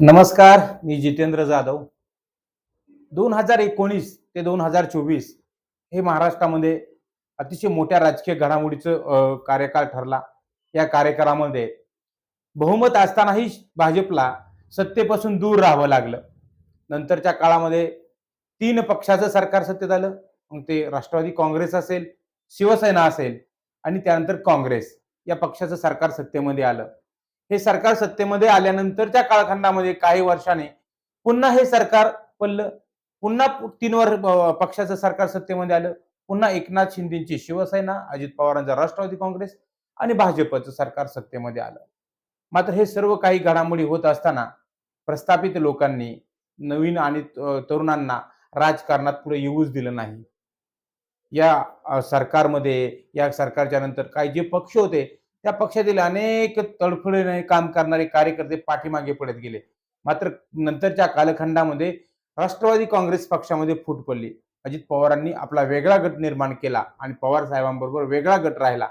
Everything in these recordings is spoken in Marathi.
नमस्कार मी जितेंद्र जाधव. दोन हजार एकोणीस ते दोन हजार चोवीस हे महाराष्ट्रामध्ये अतिशय मोठ्या राजकीय घडामोडीचं कार्यकाळ ठरला. या कार्यकाळामध्ये बहुमत असतानाही भाजपला सत्तेपासून दूर राहावं लागलं. नंतरच्या काळामध्ये तीन पक्षाचं सरकार सत्तेत आलं. मग ते राष्ट्रवादी काँग्रेस असेल शिवसेना असेल आणि त्यानंतर काँग्रेस या पक्षाचं सरकार सत्तेमध्ये आलं. हे सरकार सत्तेमध्ये आल्यानंतरच्या कालखंडामध्ये काही वर्षाने पुन्हा हे सरकार पडलं. पुन्हा तीन वर पक्षाचं सरकार सत्तेमध्ये आलं. पुन्हा एकनाथ शिंदेची शिवसेना अजित पवारांचा राष्ट्रवादी काँग्रेस आणि भाजपचं सरकार सत्तेमध्ये आलं. मात्र हे सर्व काही घडामोडी होत असताना प्रस्थापित लोकांनी नवीन आणि तरुणांना राजकारणात पुढे येऊच दिलं नाही. या सरकारमध्ये या सरकारच्या नंतर काही जे पक्ष होते त्या पक्षातील अनेक तडफडीने काम करणारे कार्यकर्ते पाठीमागे पडत गेले. मात्र नंतरच्या कालखंडामध्ये राष्ट्रवादी काँग्रेस पक्षामध्ये फूट पडली. अजित पवारांनी आपला वेगळा गट निर्माण केला आणि पवार साहेबांबरोबर वेगळा गट राहिला.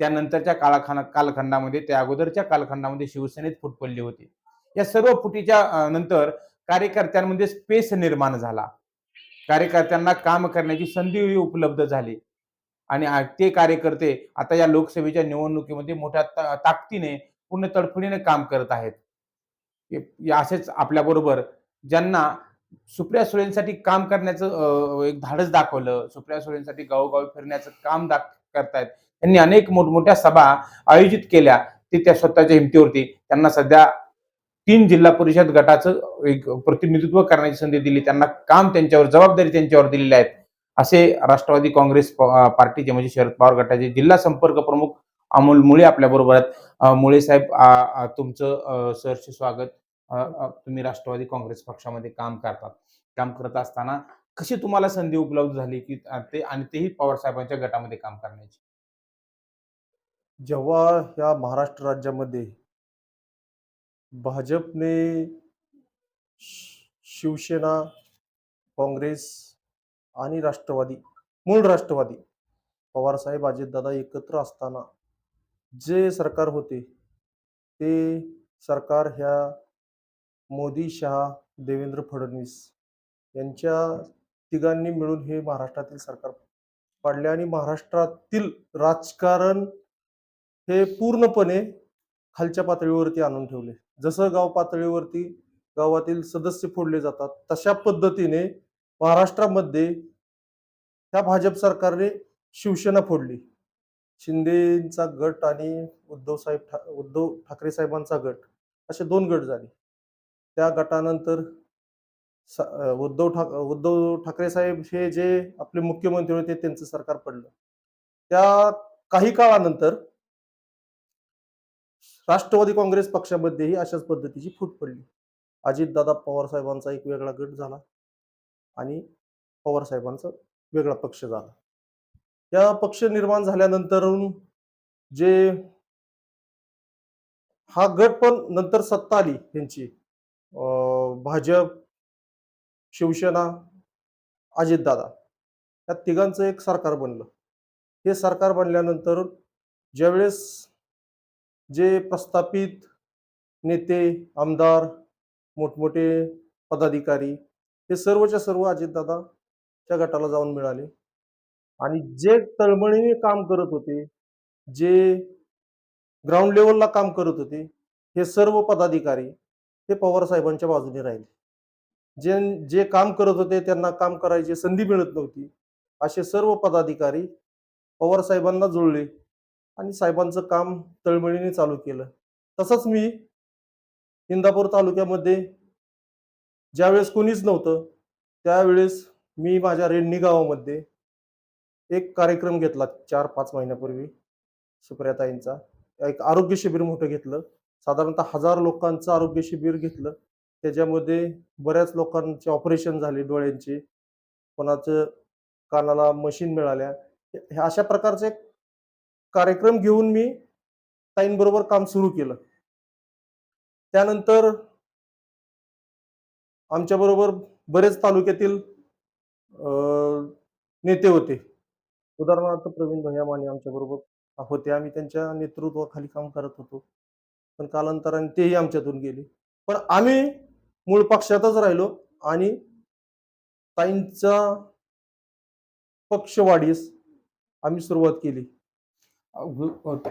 त्यानंतरच्या काळखंड कालखंडामध्ये त्या अगोदरच्या कालखंडामध्ये शिवसेनेत फूट पडली होती. या सर्व फुटीच्या नंतर कार्यकर्त्यांमध्ये स्पेस निर्माण झाला. कार्यकर्त्यांना काम करण्याची संधी उपलब्ध झाली. आणि ते कार्यकर्ते आता या लोकसभेच्या निवडणुकीमध्ये मोठ्या ता- ताकदीने पूर्ण तडफडीने काम करत आहेत. असेच आपल्याबरोबर ज्यांना सुप्रिया सुळेंसाठी काम करण्याचं एक धाडस दाखवलं सुप्रिया सुळेंसाठी गावोगावी फिरण्याचं काम दाख करतायत. त्यांनी अनेक मोठमोठ्या सभा आयोजित केल्या ते त्या स्वतःच्या हिमतीवरती. त्यांना सध्या तीन जिल्हा परिषद गटाचं एक प्रतिनिधित्व करण्याची संधी दिली. त्यांना काम त्यांच्यावर जबाबदारी त्यांच्यावर दिलेली आहेत. असे राष्ट्रवादी काँग्रेस पार्टीचे म्हणजे शरद पवार गटाचे जिल्हा संपर्क प्रमुख अमोल मुळे आपल्या बरोबर आहेत. मुळे साहेब तुमचं सरचे स्वागत. तुम्ही राष्ट्रवादी काँग्रेस पक्षामध्ये काम करतात काम करत असताना कशी तुम्हाला संधी उपलब्ध झाली की ते आणि तेही पवार साहेबांच्या गटामध्ये काम करण्याची? जेव्हा या महाराष्ट्र राज्यामध्ये भाजपने शिवसेना काँग्रेस आणि राष्ट्रवादी मूळ राष्ट्रवादी. पवारसाहेब अजितदादा एकत्र असताना जे सरकार होते ते सरकार ह्या मोदी शहा देवेंद्र फडणवीस यांच्या तिघांनी मिळून हे महाराष्ट्रातील सरकार पाडले आणि महाराष्ट्रातील राजकारण हे पूर्णपणे खालच्या पातळीवरती आणून ठेवले. जसं गाव पातळीवरती गावातील सदस्य फोडले जातात तशा पद्धतीने महाराष्ट्रामध्ये त्या भाजप सरकारने शिवसेना फोडली. शिंदेचा गट आणि उद्धव साहेब ठा उद्धव ठाकरे साहेबांचा गट असे दोन गट झाले. त्या गटानंतर उद्धव ठाक उद्धव ठाकरे साहेब हे जे आपले मुख्यमंत्री होते त्यांचं सरकार पडलं. त्या काही काळानंतर राष्ट्रवादी काँग्रेस पक्षामध्येही अशाच पद्धतीची फूट पडली. अजितदादा पवार साहेबांचा एक वेगळा गट झाला. आणि पवार साहेबांचा वेगळा पक्ष झाला. या पक्ष निर्माण झाल्यानंतर जे हा गट पण नंतर सत्ता आली यांची भाजप शिवसेना अजितदादा या तिघांचं एक सरकार बनलं. हे सरकार बनल्यानंतर ज्यावेळेस जे प्रस्थापित नेते आमदार मोठमोठे पदाधिकारी हे सर्वच्या सर्व अजितदादाच्या गटाला जाऊन मिळाले. आणि जे तळमळीने काम करत होते जे ग्राउंड लेवलला काम करत होते हे सर्व पदाधिकारी हे पवार साहेबांच्या बाजूने राहिले. जे जे काम करत होते त्यांना काम करायची संधी मिळत नव्हती. असे सर्व पदाधिकारी पवार साहेबांना जुळले आणि साहेबांचं काम तळमळीने चालू केलं. तसंच मी इंदापूर तालुक्यामध्ये ज्यावेळेस कोणीच नव्हतं त्यावेळेस मी माझ्या रेडणी गावामध्ये एक कार्यक्रम घेतला चार पाच महिन्यापूर्वी सुप्रियाताईंचा. एक आरोग्य शिबिर मोठं घेतलं. साधारणतः हजार लोकांचं आरोग्य शिबिर घेतलं. त्याच्यामध्ये बऱ्याच लोकांचे ऑपरेशन झाले डोळ्यांचे. कोणाचं कानाला मशीन मिळाल्या. हे अशा प्रकारचे कार्यक्रम घेऊन मी ताईंबरोबर काम सुरू केलं. त्यानंतर आमच्याबरोबर बरेच तालुक्यातील नेते होते. उदाहरणार्थ प्रवीण भैया माने आमच्याबरोबर होते. आम्ही त्यांच्या नेतृत्वाखाली काम करत होतो. पण कालांतराने तेही आमच्यातून गेले. पण आम्ही मूळ पक्षातच राहिलो आणि ताईंचा पक्षवाढीस आम्ही सुरुवात केली.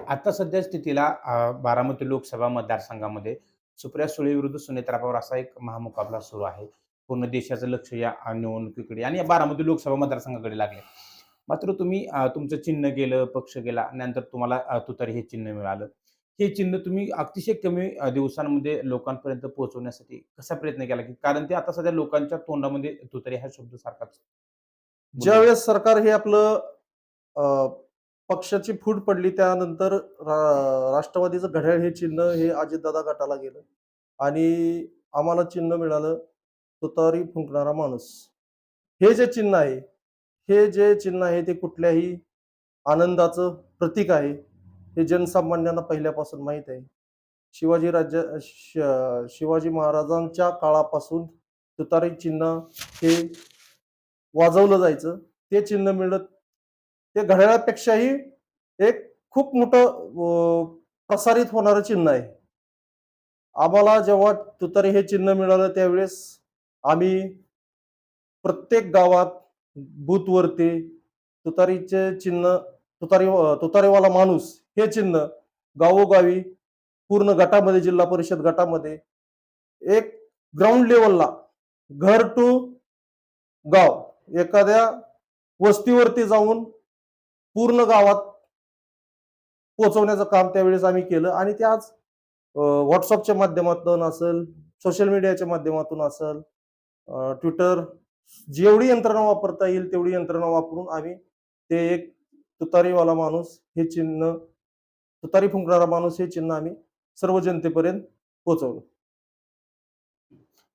आता सध्या स्थितीला बारामती लोकसभा मतदारसंघामध्ये सुप्रिया सुळे विरुद्ध सुनेत्रा पवार असा एक महामुकाबला सुरू आहे. पूर्ण देशाचं लक्ष या निवडणुकीकडे आणि या बारामती लोकसभा मतदारसंघाकडे लागले. मात्र तुम्ही तुमचं चिन्ह गेलं पक्ष गेला नंतर तुम्हाला तुतारी हे चिन्ह मिळालं. हे चिन्ह तुम्ही अतिशय कमी दिवसांमध्ये लोकांपर्यंत पोहोचवण्यासाठी कसा प्रयत्न केला? की कारण ते आता सध्या लोकांच्या तोंडामध्ये तुतारी हा शब्द सारखाच ज्यावेळेस सरकार हे आपलं पक्षाची फूट पडली त्यानंतर रा- राष्ट्रवादीचं घड्याळ हे चिन्ह हे अजितदादा गटाला गेलं. आणि आम्हाला चिन्ह मिळालं तुतारी फुंकणारा माणूस. हे जे चिन्ह आहे हे जे चिन्ह आहे ते कुठल्याही आनंदाचं प्रतीक आहे हे जनसामान्यांना पहिल्यापासून माहीत आहे. शिवाजी राज्य श- शिवाजी महाराजांच्या काळापासून तुतारी चिन्ह हे वाजवलं जायचं. ते चिन्ह मिळत ते घड्याळापेक्षाही एक खूप मोठं प्रसारित होणारं चिन्ह आहे. आम्हाला जेव्हा तुतारी हे चिन्ह मिळालं त्यावेळेस आम्ही प्रत्येक गावात बूथवरती तुतारीचे चिन्ह तुतारी तुतारीवाला माणूस हे चिन्ह गावोगावी पूर्ण गटामध्ये जिल्हा परिषद गटामध्ये एक ग्राउंड लेवलला घर टू गाव एखाद्या वस्तीवरती जाऊन पूर्ण गावात पोहोचवण्याचं काम त्यावेळेस आम्ही केलं. आणि ते आज व्हॉट्सअपच्या माध्यमातून असेल सोशल मीडियाच्या माध्यमातून असेल ट्विटर जेवढी यंत्रणा वापरता येईल तेवढी यंत्रणा वापरून आम्ही ते एक तुतारीवाला माणूस हे चिन्ह तुतारी फुंकणारा माणूस हे चिन्ह आम्ही सर्व जनतेपर्यंत पोहोचवलं.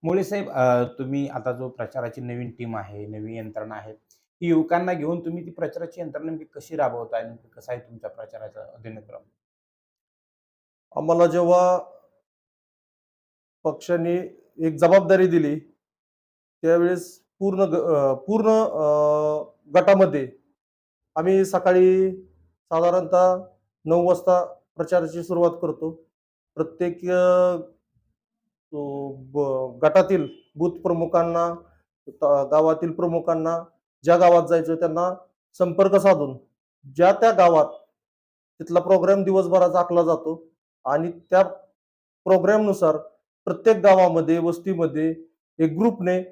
मुळे साहेब तुम्ही आता जो प्रचाराची नवीन टीम आहे नवीन यंत्रणा आहे ही युवकांना घेऊन तुम्ही ती प्रचाराची यंत्रणा नेमकी कशी राबवताय? नेमकी कसा आहे तुमच्या प्रचाराचा दिनक्रम आम्हाला जेव्हा पक्षाने एक जबाबदारी दिली त्यावेळेस पूर्ण ग- पूर्ण गटामध्ये आम्ही सकाळी साधारणतः नऊ वाजता प्रचाराची सुरुवात करतो. प्रत्येक गटातील बूथ प्रमुखांना गावातील प्रमुखांना ज्या गावात जायचं त्यांना संपर्क साधून ज्या त्या गावात तिथला प्रोग्राम दिवसभराचा आखला जातो आणि त्या प्रोग्रामनुसार प्रत्येक गावामध्ये वस्तीमध्ये एक ग्रुपने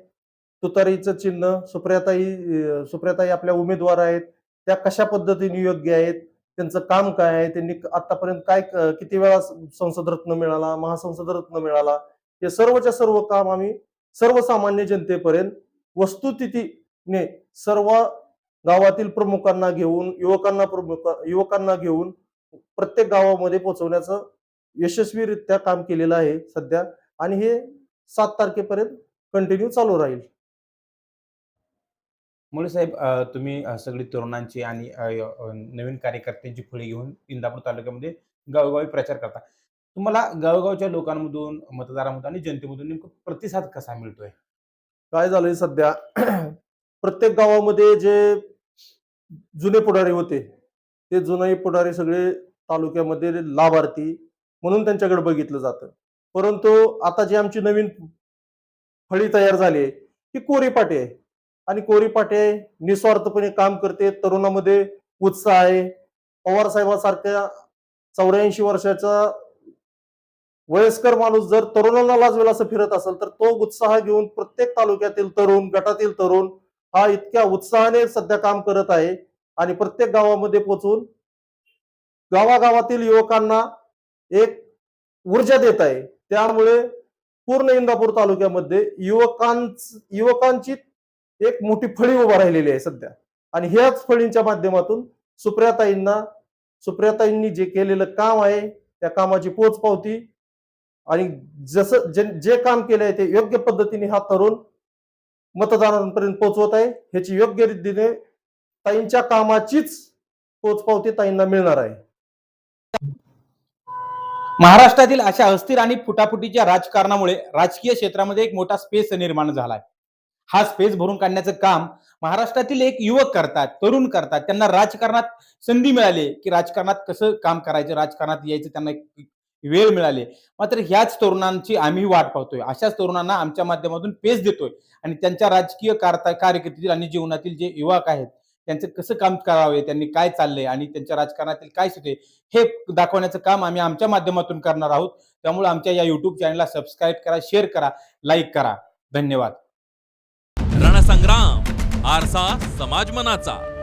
तुतारीचं चिन्ह सुप्रियाताई सुप्रियाताई आपल्या उमेदवार आहेत त्या कशा पद्धतीने योग्य आहेत त्यांचं काम काय आहे त्यांनी आतापर्यंत काय किती वेळा संसद रत्न मिळाला महासंसद रत्न मिळाला हे सर्वच्या सर्व काम आम्ही सर्वसामान्य जनतेपर्यंत वस्तुस्थितीने सर्व गावातील प्रमुखांना घेऊन युवकांना प्रमुख युवकांना घेऊन प्रत्येक गावामध्ये पोहोचवण्याचं यशस्वीरित्या काम केलेलं आहे सध्या आणि हे सात तारखेपर्यंत कंटिन्यू चालू राहील. मुळे साहेब तुम्ही सगळी तरुणांची आणि नवीन कार्यकर्त्यांची फळी घेऊन इंदापूर तालुक्यामध्ये गावोगावी प्रचार करता. तुम्हाला गावगावच्या लोकांमधून मतदारामधून आणि जनतेमधून नेमकं प्रतिसाद कसा मिळतोय? काय झालंय सध्या? प्रत्येक गावामध्ये जे जुने पुढारी होते ते जुने पुढारी सगळे तालुक्यामध्ये लाभार्थी म्हणून त्यांच्याकडे बघितलं जातं. परंतु आता जी आमची नवीन फळी तयार झाली आहे ती कोरीपाटे आहे. आणि कोरीपाटे आहे निस्वार्थपणे काम करते तरुणामध्ये उत्साह आहे. पवार साहेबांसारख्या चौऱ्याऐंशी वर्षाचा वयस्कर माणूस जर तरुणांना लाजवेल असं फिरत असेल तर तो उत्साह घेऊन प्रत्येक तालुक्यातील तरुण गटातील तरुण हा इतक्या उत्साहाने सध्या काम करत आहे. आणि प्रत्येक गावामध्ये पोचून गावागावातील युवकांना एक ऊर्जा देत आहे. त्यामुळे पूर्ण इंदापूर तालुक्यामध्ये युवकांच युवकांची एक मोठी फळी उभा राहिलेली आहे सध्या. आणि ह्याच फळींच्या माध्यमातून सुप्रियाताईंना सुप्रियाताईंनी जे केलेलं काम आहे त्या कामाची पोच पावती आणि जसं जे जे काम केलं आहे ते योग्य पद्धतीने हा तरुण मतदारांपर्यंत पोहोचवत आहे. ह्याची योग्य रीतीने ताईंच्या कामाचीच पोचपावती ताईंना मिळणार आहे. महाराष्ट्रातील अशा अस्थिर आणि फुटाफुटीच्या राजकारणामुळे राजकीय क्षेत्रामध्ये एक मोठा स्पेस निर्माण झालाय. हा स्पेस भरून काढण्याचं काम महाराष्ट्रातील एक युवक करतात तरुण करतात. त्यांना राजकारणात संधी मिळाली की राजकारणात कसं काम करायचं राजकारणात यायचं त्यांना एक वेळ मिळाली. मात्र ह्याच तरुणांची आम्ही वाट पाहतोय. अशाच तरुणांना आमच्या माध्यमातून पेच देतोय आणि त्यांच्या राजकीय कारता कार्यकिर्दीतील आणि जीवनातील जे युवक आहेत त्यांचं कसं काम करावे त्यांनी काय चाललंय आणि त्यांच्या राजकारणातील काय सुटे हे दाखवण्याचं काम आम्ही आमच्या माध्यमातून करणार आहोत. त्यामुळे आमच्या या युट्यूब चॅनलला सबस्क्राईब करा शेअर करा लाईक करा. धन्यवाद. रणसंग्राम आरसा समाज मनाचा.